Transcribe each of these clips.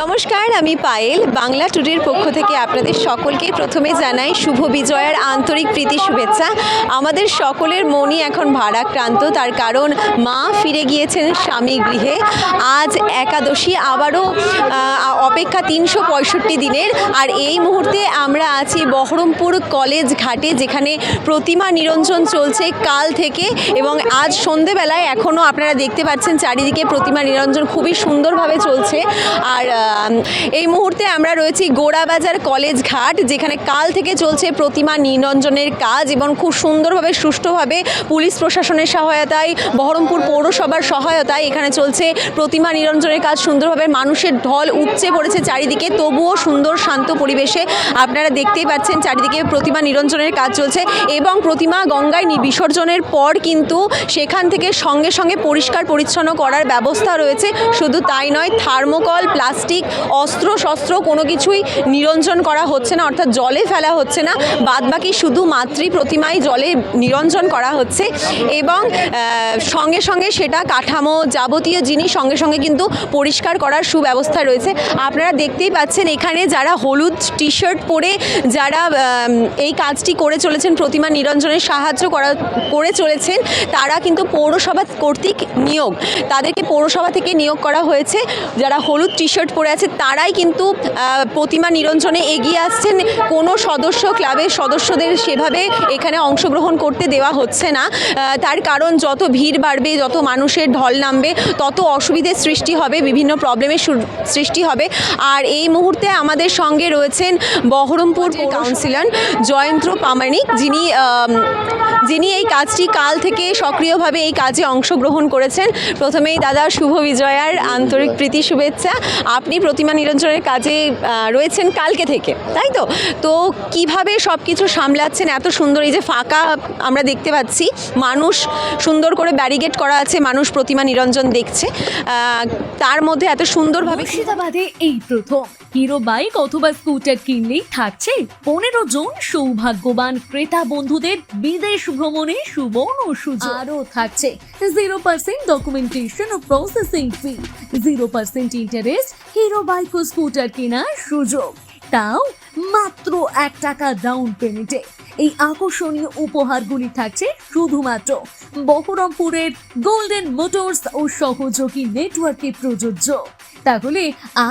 নমস্কার, আমি পায়েল। বাংলা টুডের পক্ষ থেকে আপনাদের সকলকে প্রথমে জানাই শুভ বিজয়ার আন্তরিক প্রীতি শুভেচ্ছা। আমাদের সকলের মনই এখন ভারাক্রান্ত, তার কারণ মা ফিরে গিয়েছেন স্বামী গৃহে। আজ একাদশী, আবারও অপেক্ষা তিনশো পঁয়ষট্টি দিনের। আর এই মুহূর্তে আমরা আছি বহরমপুর কলেজ ঘাটে, যেখানে প্রতিমা নিরঞ্জন চলছে কাল থেকে। এবং আজ সন্ধেবেলায় এখনও আপনারা দেখতে পাচ্ছেন, চারিদিকে প্রতিমা নিরঞ্জন খুবই সুন্দরভাবে চলছে। আর এই মুহূর্তে আমরা রয়েছি গোড়াবাজার কলেজ ঘাট, যেখানে কাল থেকে চলছে প্রতিমা নিরঞ্জনের কাজ এবং খুব সুন্দরভাবে, সুষ্ঠুভাবে পুলিশ প্রশাসনের সহায়তায়, বহরমপুর পৌরসভার সহায়তায় এখানে চলছে প্রতিমা নিরঞ্জনের কাজ। সুন্দরভাবে মানুষের ঢল উপচে পড়েছে চারিদিকে, তবুও সুন্দর, শান্ত পরিবেশে আপনারা দেখতেই পাচ্ছেন চারিদিকে প্রতিমা নিরঞ্জনের কাজ চলছে এবং প্রতিমা গঙ্গায় বিসর্জনের পর কিন্তু সেখান থেকে সঙ্গে সঙ্গে পরিষ্কার পরিচ্ছন্ন করার ব্যবস্থা রয়েছে। শুধু তাই নয়, থার্মোকল, প্লাস্টিক অস্ত্র শস্ত্র কোনো কিছুই নিরঞ্জন করা হচ্ছে না, অর্থাৎ জলে ফেলা হচ্ছে না। বাদবাকি শুধু মাতৃ প্রতিমাই জলে নিরঞ্জন করা হচ্ছে এবং সঙ্গে সঙ্গে সেটা কাঠামো যাবতীয় জিনিস সঙ্গে সঙ্গে কিন্তু পরিষ্কার করার সুব্যবস্থা রয়েছে। আপনারা দেখতেই পাচ্ছেন এখানে যারা হলুদ টি শার্ট পরে যারা এই কাজটি করে চলেছেন, প্রতিমা নিরঞ্জনের সাহায্য করা, করে চলেছেন, তারা কিন্তু পৌরসভা কর্তৃক নিয়োগ। তাদেরকে পৌরসভা থেকে নিয়োগ করা হয়েছে। যারা হলুদ টি শার্ট পরে আছে তারাই কিন্তু প্রতিমা নিরঞ্জনে এগিয়ে আসছেন। কোনো সদস্য ক্লাবের সদস্যদের সেভাবে এখানে অংশগ্রহণ করতে দেওয়া হচ্ছে না। তার কারণ যত ভিড় বাড়বে যত মানুষের ঢল নামবে তত অসুবিধের সৃষ্টি হবে বিভিন্ন প্রবলেমের সৃষ্টি হবে। আর এই মুহূর্তে আমাদের সঙ্গে রয়েছেন বহরমপুর কাউন্সিলর। জয়ন্ত্র পামানিক যিনি যিনি এই কাজটি কাল থেকে সক্রিয়ভাবে এই কাজে অংশগ্রহণ করেছেন। প্রথমেই দাদা শুভ বিজয়ার আন্তরিক প্রীতি শুভেচ্ছা। আপনি প্রতিমা নিরঞ্জনের কাজে রয়েছেন কালকে থেকে, তাই তো? তো কীভাবে সব কিছু সামলাচ্ছেন? এত সুন্দর, এই যে ফাঁকা আমরা দেখতে পাচ্ছি, মানুষ সুন্দর করে ব্যারিগেড করা আছে, মানুষ প্রতিমা নিরঞ্জন দেখছে। তার মধ্যে এত সুন্দরভাবে মুর্শিদাবাদে এই প্রথম। হিরো বাইক অথবা স্কুটার কিনলেই থাকছে পনেরো জন সৌভাগ্যবান ক্রেতা বন্ধুদের বিদেশ ভ্রমণে সুবর্ণ সুযোগ আরও থাকছে জিরো পার্সেন্ট ডকুমেন্টেশন ও processing fee zero percent interest Hero bike ও স্কুটার কেনার সুযোগ। তাও মাত্র এক টাকা ডাউন পেমেন্টে এই আকর্ষণীয় উপহারগুলি থাকছে শুধুমাত্র বহরমপুরের গোল্ডেন মোটরস ও সহযোগী নেটওয়ার্কে প্রযোজ্য। তাহলে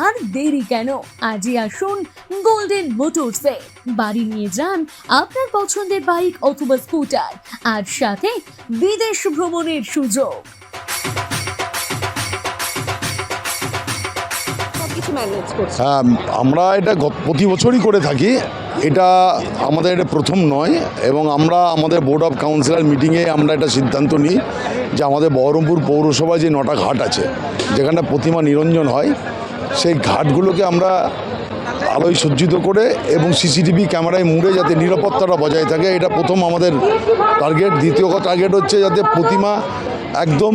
আর দেরি কেন? আজই আসুন গোল্ডেন মোটরসে বাড়ি নিয়ে যান আপনার পছন্দের বাইক অথবা স্কুটার আর সাথে বিদেশ ভ্রমণের সুযোগ। হ্যাঁ আমরা এটা প্রতি বছরই করে থাকি। এটা আমাদের এটা প্রথম নয় এবং আমরা আমাদের বোর্ড অফ কাউন্সিলর মিটিংয়ে আমরা এটা সিদ্ধান্ত নিই যে আমাদের বহরমপুর পৌরসভায় যে নটা ঘাট আছে, যেখানটা প্রতিমা নিরঞ্জন হয়, সেই ঘাটগুলোকে আমরা আলোয় সজ্জিত করে এবং সিসিটিভি ক্যামেরায় মুড়ে যাতে নিরাপত্তাটা বজায় থাকে, এটা প্রথম আমাদের টার্গেট দ্বিতীয় টার্গেট হচ্ছে যাতে প্রতিমা একদম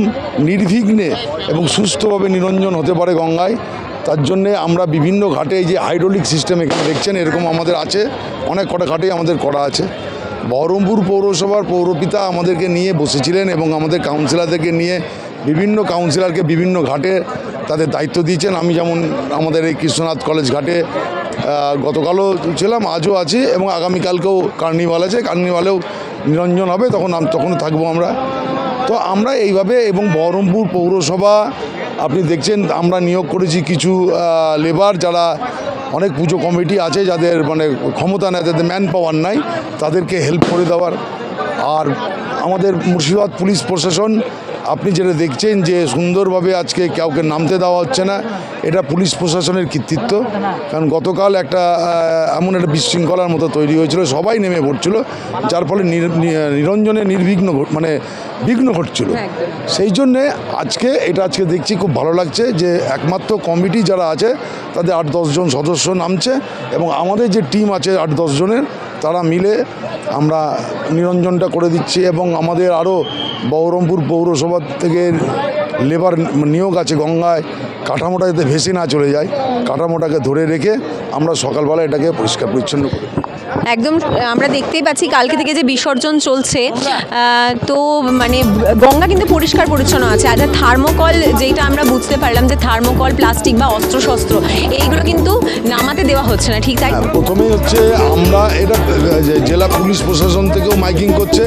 নির্বিঘ্নে এবং সুস্থভাবে নিরঞ্জন হতে পারে গঙ্গায়। তার জন্যে আমরা বিভিন্ন ঘাটে এই যে হাইড্রোলিক সিস্টেম এখানে দেখছেন, এরকম আমাদের আছে। অনেক কটা ঘাটেই আমাদের করা আছে। বহরমপুর পৌরসভার পৌরপিতা আমাদেরকে নিয়ে বসেছিলেন এবং আমাদের কাউন্সিলরদেরকে নিয়ে বিভিন্ন কাউন্সিলরকে বিভিন্ন ঘাটে তাদের দায়িত্ব দিয়েছেন। আমি যেমন আমাদের এই কৃষ্ণনাথ কলেজ ঘাটে গতকালও ছিলাম, আজও আছি এবং আগামীকালকেও কার্নিভাল আছে। কার্নিভালেও নিরঞ্জন হবে, তখন তখনও থাকব আমরা। তো আমরা এইভাবে এবং বহরমপুর পৌরসভা আপনি দেখছেন, আমরা নিয়োগ করেছি কিছু লেবার যারা অনেক পুজো কমিটি আছে, যাদের মানে ক্ষমতা নেই, যাদের ম্যান পাওয়ার নাই, তাদেরকে হেল্প করে দেওয়ার। আর আমাদের মুর্শিদাবাদ পুলিশ প্রশাসন আপনি যেটা দেখছেন যে সুন্দরভাবে আজকে কাউকে নামতে দেওয়া হচ্ছে না, এটা পুলিশ প্রশাসনের কৃতিত্ব। কারণ গতকাল একটা এমন একটা বিশৃঙ্খলার মতো তৈরি হয়েছিল, সবাই নেমে পড়ছিল, যার ফলে নিরঞ্জনে নির্বিঘ্ন মানে বিঘ্ন ঘটছিল। সেই জন্যে আজকে, এটা আজকে দেখছি খুব ভালো লাগছে যে একমাত্র কমিটি যারা আছে, তাদের আট দশজন সদস্য নামছে এবং আমাদের যে টিম আছে আট দশজনের তারা মিলে আমরা নিরঞ্জনটা করে দিচ্ছি এবং আমাদের আরও বহরমপুর পৌরসভা থেকে লেবার নিয়োগ আছে গঙ্গায় কাঠামোটা যাতে ভেসে না চলে যায় কাঠামোটাকে ধরে রেখে আমরা সকালবেলা এটাকে পরিষ্কার পরিচ্ছন্ন করি একদম আমরা দেখতেই পাচ্ছি কালকে থেকে যে বিসর্জন চলছে তো মানে গঙ্গা কিন্তু পরিষ্কার পরিচ্ছন্ন আছে। আর থার্মোকল যেটা আমরা বুঝতে পারলাম যে থার্মোকল প্লাস্টিক বা অস্ত্রশস্ত্র এইগুলো কিন্তু নামাতে দেওয়া হচ্ছে না ঠিক তাই? হ্যাঁ, প্রথমেই হচ্ছে আমরা এটা জেলা পুলিশ প্রশাসন থেকেও মাইকিং করছে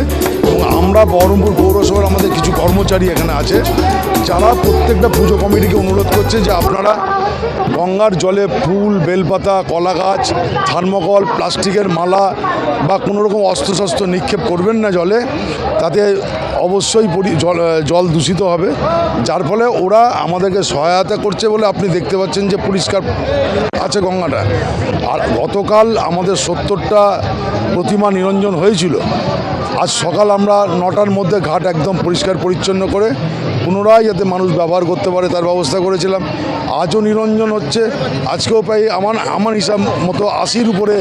এবং আমরা বহরমপুর পৌরসভার আমাদের কিছু কর্মচারী এখানে আছে, যারা প্রত্যেকটা পুজো কমিটিকে অনুরোধ করছে যে আপনারা গঙ্গার জলে ফুল, বেলপাতা কলা গাছ থার্মোকল, প্লাস্টিকের মালা বা কোনো রকম অস্ত্রশস্ত্র নিক্ষেপ করবেন না জলে, তাতে অবশ্যই জল জল দূষিত হবে। যার ফলে ওরা আমাদেরকে সহায়তা করছে বলে আপনি দেখতে পাচ্ছেন যে পরিষ্কার আছে গঙ্গাটা। আর গতকাল আমাদের সত্তরটা প্রতিমা নিরঞ্জন হয়েছিল। আজ সকাল আমরা নটার মধ্যে ঘাট একদম পরিষ্কার পরিচ্ছন্ন করে পুনরায় যাতে মানুষ ব্যবহার করতে পারে তার ব্যবস্থা করেছিলাম। আজও নিরঞ্জন হচ্ছে। আজকেও প্রায় আমার আমার হিসাব মতো আশির উপরে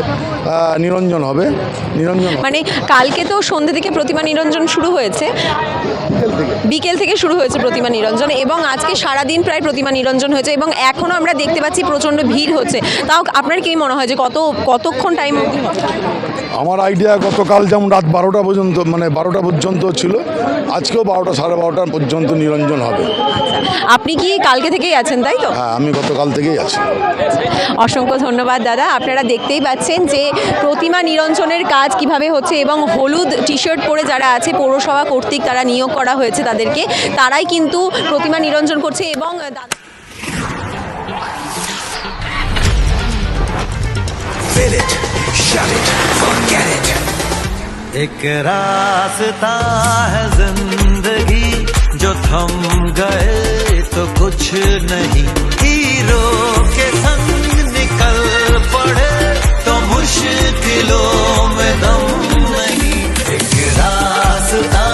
নিরঞ্জন হবে। নিরঞ্জন মানে কালকে তো সন্ধ্যে থেকে প্রতিমা নিরঞ্জন শুরু হয়েছে। বিকেল থেকে। শুরু হয়েছে প্রতিমা নিরঞ্জন এবং আজকে সারাদিন প্রায় প্রতিমা নিরঞ্জন হয়েছে এবং এখনও আমরা দেখতে পাচ্ছি প্রচণ্ড ভিড় হচ্ছে। তাও আপনার কি মনে হয় যে কত কতক্ষণ টাইম আমার আইডিয়া গতকাল যেমন রাত বারোটা পর্যন্ত মানে বারোটা পর্যন্ত ছিল। আজকেও বারোটা সাড়ে বারোটা পর্যন্ত নিরঞ্জন হবে। আপনি কি কালকে থেকেই আছেন তাই তো? হ্যাঁ আমি গতকাল থেকেই আছি। অসংখ্য ধন্যবাদ দাদা। আপনারা দেখতেই পাচ্ছেন যে প্রতিমা নিরঞ্জনের কাজ কীভাবে হচ্ছে এবং হলুদ টি শার্ট পরে যারা আছে পৌরসভা কর্তৃক তারা নিয়োগ করা হয়েছে তাদেরকে তারাই কিন্তু প্রতিমা নিরঞ্জন করছে এবং shut it. एक रास्ता है ज़िंदगी जो थम गए तो कुछ नहीं। हीरो के संग निकल पड़े तो मुश्किलों में दम नहीं। एक रास्ता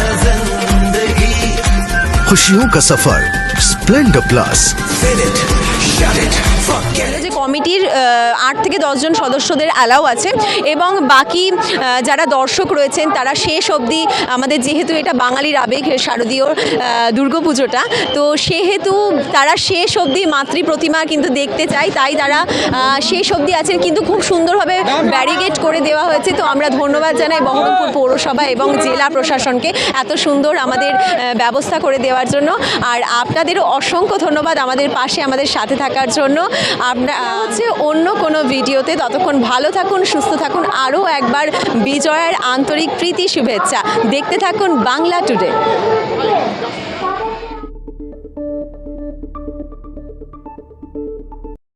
है ज़िंदगी। खुशियों का सफ़र स्प्लेंडर प्लस কমিটির আট থেকে দশজন সদস্যদের অ্যালাউ আছে এবং বাকি যারা দর্শক রয়েছেন তারা শেষ অবধি আমাদের যেহেতু এটা বাঙালির আবেগ শারদীয় দুর্গাপুজোটা, তো সেহেতু তারা শেষ অবধি মাতৃ প্রতিমা কিন্তু দেখতে চায়, তাই তারা শেষ অবধি আছেন, কিন্তু খুব সুন্দরভাবে ব্যারিকেড করে দেওয়া হয়েছে, তো আমরা ধন্যবাদ জানাই বহরমপুর পৌরসভা এবং জেলা প্রশাসনকে এত সুন্দর আমাদের ব্যবস্থা করে দেওয়ার জন্য। আর আপনাদেরও অসংখ্য ধন্যবাদ আমাদের পাশে, আমাদের সাথে থাকার জন্য। আমরা হচ্ছে অন্য কোনো ভিডিওতে। ততক্ষণ ভালো থাকুন, সুস্থ থাকুন। আরও একবার বিজয়ের আন্তরিক প্রীতি শুভেচ্ছা। দেখতে থাকুন বাংলা টুডে।